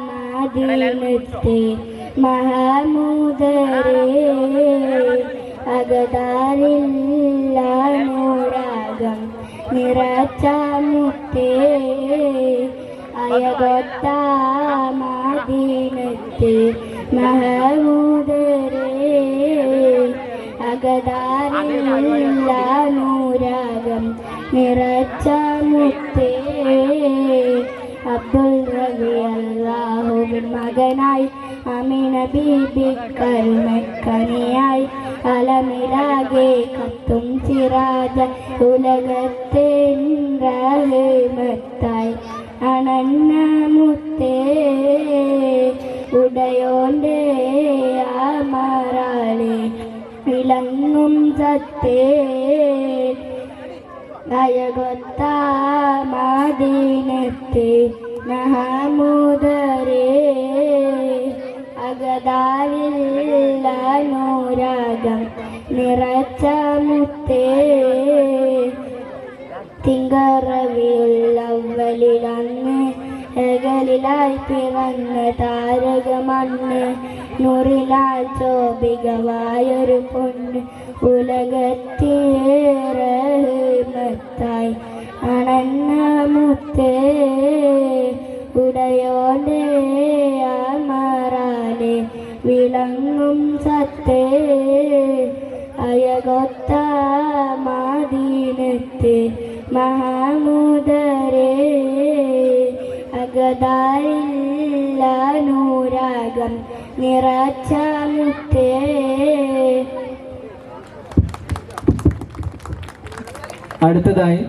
മദീനത്തെ മഹമൂദരേ അകതാരില്ല നൂറാകം നിറച്ച മുത്തേ അയകൊത്ത മദീനത്തെ മഹമൂദരേ അകതാരില്ല നൂരാകം നിറച്ച മുത്തേ അബ്ദുൽ റബി അള്ളാഹുവിൻ മകനായി അമീന ബീബി കൽമക്കനിയായി അലമിലാകെ കത്തും ചിരാജ ഉലകത്തെ റഹ്മത്തായി അണന്ന മുത്തേ ഉടയോന്റെ അമറാളെ വിളങ്ങും സത്തേ അയകൊത്ത മഹാമൂതരേ അഗതാവില്ല നൂരാഗം നിറച്ച മുത്തേ തിങ്കറവിയുള്ളവലിലന്ന് എകലിലായി പിറന്ന താരകമണ്ണ് നൂറിലാൽ ശോഭികമായൊരു പൊണ്ണ് ഉലകത്തേറഹമത്തായി അണന്ന മുത്തേ ഉടയോടെ ആമാറാനെ വിളങ്ങും സത്തേ. അയകൊത്ത മാദീനത്തെ മഹാമുദരേ അകതാരില്ല നൂരാഗം നിറച്ച മുത്തേ. അടുത്തതായി